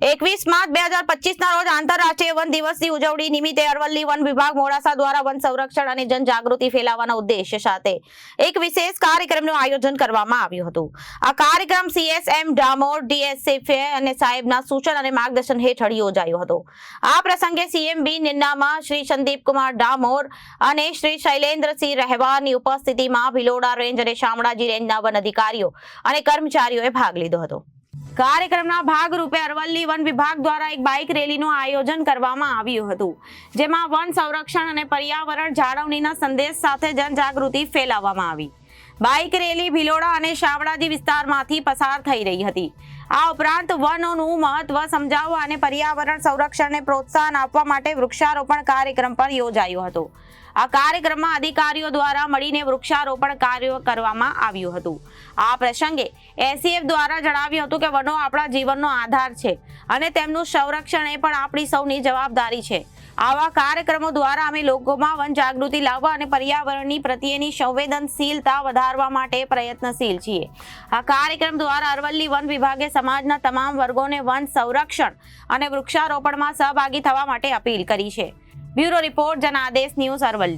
એકવીસ માર્ચ બે હજાર પચીસના રોજ આંતરરાષ્ટ્રીય વન દિવસની ઉજવણી નિમિત્તે અરવલ્લી વન વિભાગ મોડાસા દ્વારા વન સંરક્ષણ અને જનજાગૃતિ ફેલાવવાના ઉદ્દેશ્ય સાથે એક વિશેષ કાર્યક્રમનું આયોજન કરવામાં આવ્યું હતું. આ કાર્યક્રમ સીએસએમ ડામોર ડીએસએફએ અને સાહેબના સૂચન અને માર્ગદર્શન હેઠળ યોજાયો હતો. આ પ્રસંગે સીએમ બી નિન્નામાં શ્રી સંદીપકુમાર ડામોર અને શ્રી શૈલેન્દ્રસિંહ રહેવાની ઉપસ્થિતિમાં ભિલોડા રેન્જ અને શામળાજી રેન્જના વન અધિકારીઓ અને કર્મચારીઓએ ભાગ લીધો હતો. કાર્યક્રમના ભાગરૂપે અરવલ્લી વન વિભાગ દ્વારા એક બાઇક રેલીનું આયોજન કરવામાં આવ્યું હતું, જેમાં વન સંરક્ષણ અને પર્યાવરણ જાળવણીના સંદેશ સાથે જનજાગૃતિ ફેલાવવામાં આવી. બાઇક રેલી ભિલોડા અને શાવડાજી વિસ્તારમાંથી પસાર થઈ રહી હતી. આ ઉપરાંત વનોનું મહત્વ સમજાવવા અને પર્યાવરણ સંરક્ષણને પ્રોત્સાહન આપવા માટે વૃક્ષારોપણ કાર્યક્રમ પણ યોજાયો હતો. આ કાર્યક્રમમાં અધિકારીઓ દ્વારા મળીને વૃક્ષારોપણ કાર્ય કરવામાં આવ્યું હતું. આ પ્રસંગે એસીએફ દ્વારા જણાવ્યું હતું કે વનો આપણા જીવનનો આધાર છે અને તેમનું સંરક્ષણ એ પણ આપણી સૌની જવાબદારી છે. આવા કાર્યક્રમો દ્વારા અમે લોકોમાં વન જાગૃતિ લાવવા અને પર્યાવરણની પ્રત્યેની સંવેદનશીલતા વધારવા માટે પ્રયત્નશીલ છીએ. આ કાર્યક્રમ દ્વારા અરવલ્લી વન વિભાગે સમાજના તમામ વર્ગોને વન સંરક્ષણ અને વૃક્ષારોપણમાં સહભાગી થવા માટે અપીલ કરી છે. Bureau report, Janadesh news Aravalli.